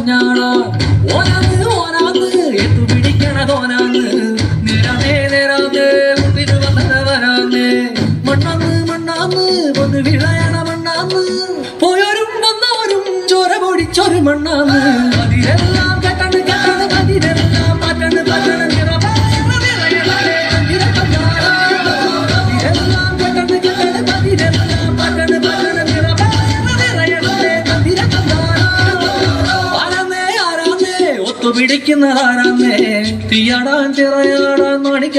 മഞ്ഞാളോ പിടിക്കണതോനാന്ന് പോയോരും വന്നവരും ചോര പൊടിച്ചൊരു മണ്ണാന്ന്. ഒത്തുപിടിക്കുന്നതാരാന്നേ തീയാടാൻ ചിറയാടാൻ മാണിക്ക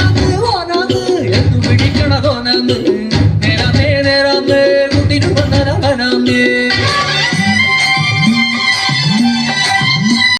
എന്തു പിടിക്കണതോനാന്ന് നേരാമേ നേരാമേ കുട്ടിരുവന്നരവനാമേ